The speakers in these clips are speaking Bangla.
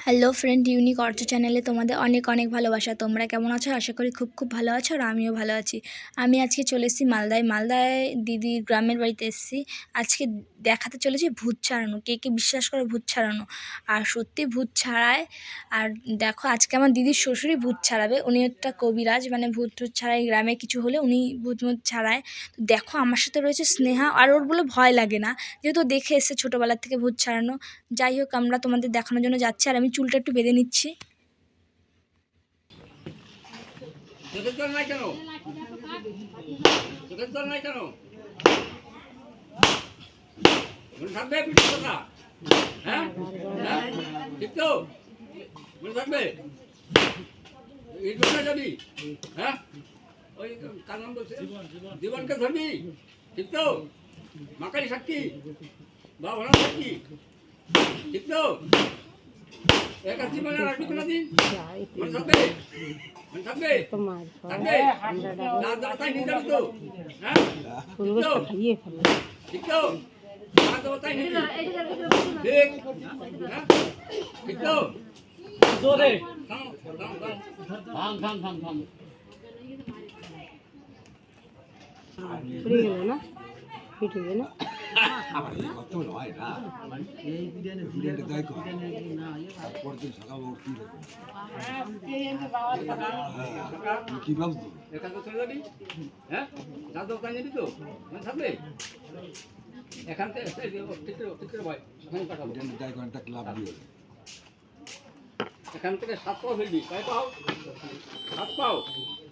হ্যালো ফ্রেন্ড ইউনিক অর্থ চ্যানেলে তোমাদের অনেক অনেক ভালোবাসা। তোমরা কেমন আছো? আশা করি খুব খুব ভালো আছো আর আমিও ভালো আছি। আমি আজকে চলে এসেছি মালদায়। মালদায় দিদির গ্রামের বাড়িতে এসেছি। আজকে দেখাতে চলেছি ভূত ছাড়ানো। কে কে বিশ্বাস করে ভূত ছাড়ানো? আর সত্যি ভূত ছাড়ায়, আর দেখো আজকে আমার দিদির শ্বশুরই ভূত ছাড়াবে। উনি একটা কবিরাজ মানে ভূত টুত ছাড়াই গ্রামে কিছু হলে উনি ভূত মুত ছাড়ায়। তো দেখো আমার সাথে রয়েছে স্নেহা, আর ওর বলে ভয় লাগে না। যেহেতু দেখে এসে ছোটোবেলার থেকে ভূত ছাড়ানো। যাই হোক, আমরা তোমাদের দেখানোর জন্য যাচ্ছি আর আমি চুলটা একটু বেঁধে নিচ্ছি। জীবনকে ধরবি? ঠিক তো মাকারি সাক্ষী? বা ভালো সাক্ষী? ঠিক তো জোরে। থাম থাম থাম। থাম ফুরিয়ে গেল না? ফিটে গেল না? আমার কত নয় না এই বিরিয়ানি বিরিয়ানি দেখো পরদিন সকাল উঠতে হ্যাঁ। কি ভাবছ? এটা তো চলে যাবি হ্যাঁ? যা দোকান যাবি তো। মানে থাকবে? এখান থেকে ক্লাব হ্যাঁ। দিয়ে। এখান থেকে সাত পাও ফেলবি। কয় পাও? সাত পাও।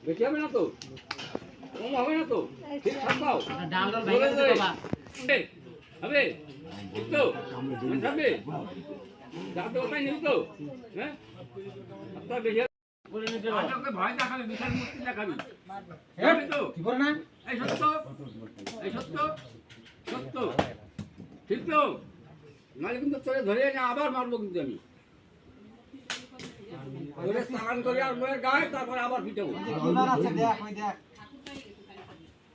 বেশি হবে না তো? কম হবে না তো? ঠিক সাত পাও। হবে হবে ঠিক তো। হবে ভয় দেখাবি বিশাল মুক্তি দেখাবি এই সত্য এই সত্য সত্য ঠিক তো নাহলে ধরে এনে আবার মারবো কিন্তু আমি স্নান করে আর গায়ে তারপর আবার পিটাবো দেখ।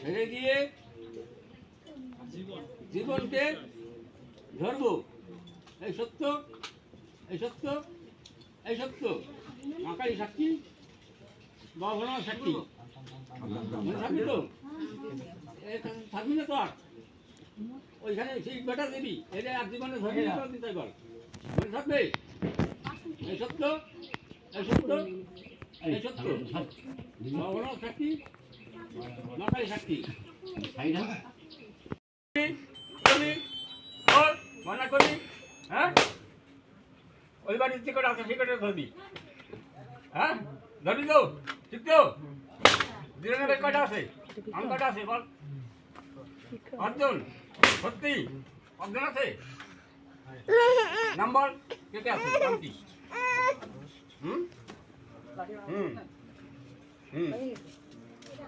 ছেড়ে দিয়ে জীবনকে ধরবো। এই সত্য এই সত্য এই সত্য। মাকারি সাক্ষী বা ভোলা সাক্ষী থাকবি তো? থাকবি না তো আর? ওইখানে সেই বেটা দিবি এটা আর জীবনে ধরবি না দিতে পার মনে থাকবে? এই সত্য এই সত্য এই সত্য। ভগবান সাক্ষী হ্যাঁ? ওই বাড়ির আছে সে ধরবি হ্যাঁ ধরবি তো ঠিক তো দিনের কয়টা আছে আম কয়টা আছে বল পাঁচজন সত্যি পাঁচজন আছে নাম্বার কে আছে হুম হুম হুম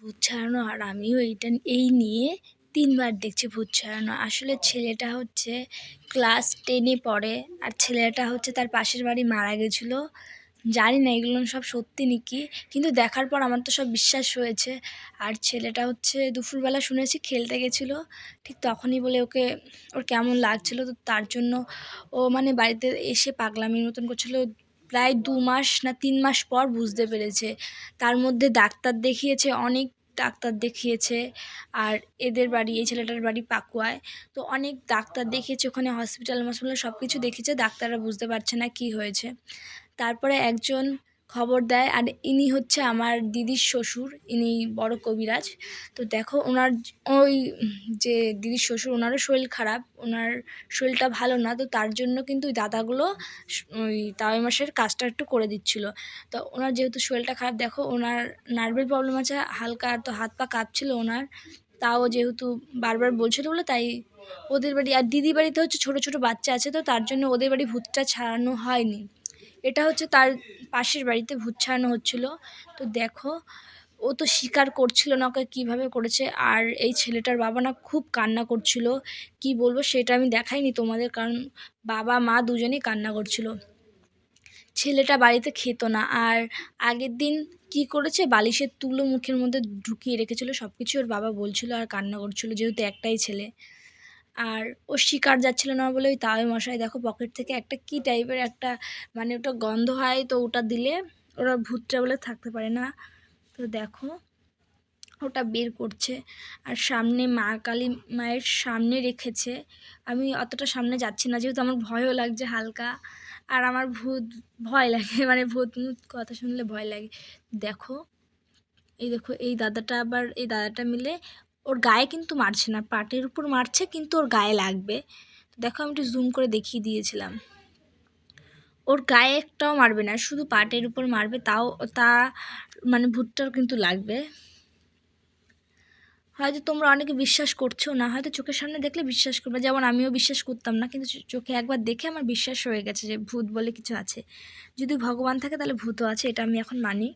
ভূত ছাড়ানো আর আমিও এইটা এই নিয়ে তিনবার দেখছি ভূত ছাড়ানো। আসলে ছেলেটা হচ্ছে ক্লাস টেনে পড়ে, আর ছেলেটা হচ্ছে তার পাশের বাড়ি মারা গেছিল। জানি না এগুলো সব সত্যি নাকি, কিন্তু দেখার পর আমার তো সব বিশ্বাস হয়েছে। আর ছেলেটা হচ্ছে দুপুরবেলা শুনেছি খেলতে গেছিল, ঠিক তখনই বলে ওকে, ওর কেমন লাগছিল তো তার জন্য ও মানে বাড়িতে এসে পাগলামির মতন করছিল। প্রায় দু মাস না তিন মাস পর বুঝতে পেরেছে। তার মধ্যে ডাক্তার দেখিয়েছে, অনেক ডাক্তার দেখিয়েছে। আর এদের বাড়ি, এই ছেলেটার বাড়ি পাকুয়ায়। তো অনেক ডাক্তার দেখিয়েছে, ওখানে হসপিটাল হসপিটাল সব কিছু দেখিয়েছে, ডাক্তাররা বুঝতে পারছে না কী হয়েছে। তারপরে একজন খবর দেয় আর ইনি হচ্ছে আমার দিদির শ্বশুর, ইনি বড় কবিরাজ। তো দেখো ওনার ওই যে দিদির শ্বশুর, ওনারও শরীর খারাপ, ওনার শরীরটা ভালো না, তো তার জন্য কিন্তু ওই দাদাগুলো ওই তাওয়াই মাসের কাজটা একটু করে দিচ্ছিল। তো ওনার যেহেতু শরীরটা খারাপ, দেখো ওনার নার্ভের প্রবলেম আছে, হালকা তো হাত পা কাঁপছিল ওনার, তাও যেহেতু বারবার বলছিল বলে তাই ওদের বাড়ি, আর দিদি বাড়িতে হচ্ছে ছোটো ছোটো বাচ্চা আছে, তো তার জন্য ওদের বাড়ি ভূতটা ছাড়ানো হয়নি। এটা হচ্ছে তার পাশের বাড়িতে ভূত ছাড়ানো হচ্ছিল। তো দেখো, ও তো স্বীকার করছিল না ওকে কীভাবে করেছে। আর এই ছেলেটার বাবা না খুব কান্না করছিল। কি বলব, সেটা আমি দেখাইনি তোমাদের, কারণ বাবা, মা দুজনেই কান্না করছিল। ছেলেটা বাড়িতে খেত না, আর আগের দিন কি করেছে, বালিশের তুলো মুখের মধ্যে ঢুকিয়ে রেখেছিল সব কিছু ওর বাবা বলছিল আর কান্না করছিল, যেহেতু একটাই ছেলে। আর ও শিকার যাচ্ছিল না বলে ওই তাওই মশাই দেখো পকেট থেকে একটা কি টাইপের একটা মানে ওটা গন্ধ হয় তো ওটা দিলে ওরা ভূতটা বলে থাকতে পারে না। তো দেখো ওটা বের করছে আর সামনে মা কালী মায়ের সামনে রেখেছে। আমি অতটা সামনে যাচ্ছি না যেহেতু আমার ভয়ও লাগছে হালকা আর আমার ভূত ভয় লাগে মানে ভূত মুত কথা শুনলে ভয় লাগে। দেখো, এই দেখো, এই দাদাটা আবার, এই দাদাটা মিলে ওর গায়ে কিন্তু মারছে না, পাটের উপর মারছে কিন্তু ওর গায়ে লাগবে। দেখো আমি একটু জুম করে দেখিয়ে দিয়েছিলাম। ওর গায়ে একটাও মারবে না, শুধু পাটের উপর মারবে, তাও তা মানে ভূতটার কিন্তু লাগবে। হয়তো তোমরা অনেকে বিশ্বাস করছ না, হয়তো চোখের সামনে দেখলে বিশ্বাস করবে, যেমন আমিও বিশ্বাস করতাম না, কিন্তু চোখে একবার দেখে আমার বিশ্বাস হয়ে গেছে যে ভূত বলে কিছু আছে। যদি ভগবান থাকে তাহলে ভূতও আছে, এটা আমি এখন মানি।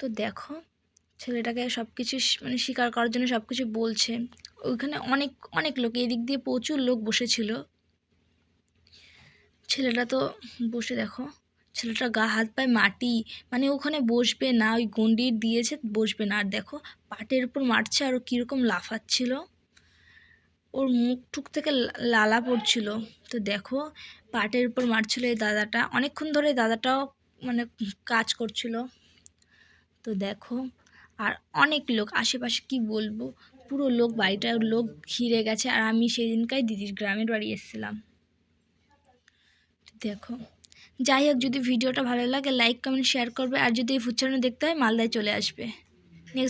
তো দেখো ছেলেটাকে সব কিছু মানে স্বীকার করার জন্য সব কিছু বলছে। ওইখানে অনেক অনেক লোক, এদিক দিয়ে প্রচুর লোক বসেছিল। ছেলেটা তো, বসে দেখো, ছেলেটা গা হাত পায়ে মাটি মানে ওখানে বসবে না, ওই গন্ডির দিয়েছে, বসবে না। আর দেখো, পাটের উপর মারছে, আর কীরকম লাফাচ্ছিল। ওর মুখ টুক থেকে লালা পড়ছিল। তো দেখো, পাটের উপর মারছিল এই দাদাটা। অনেকক্ষণ ধরে দাদাটাও মানে কাজ করছিল। তো দেখো আর অনেক লোক, আশেপাশে কি বলব? পুরো লোক, বাড়িটার লোক ঘিরে গেছে আর আমি সেদিনকাই দিদির গ্রামের বাড়ি এসেছিলাম। দেখো, যাই হোক, যদি ভিডিওটা ভালো লাগে লাইক কমেন্ট শেয়ার করবে আর যদি এই ফুচ্ছানো দেখতে হয়, মালদায় চলে আসবে।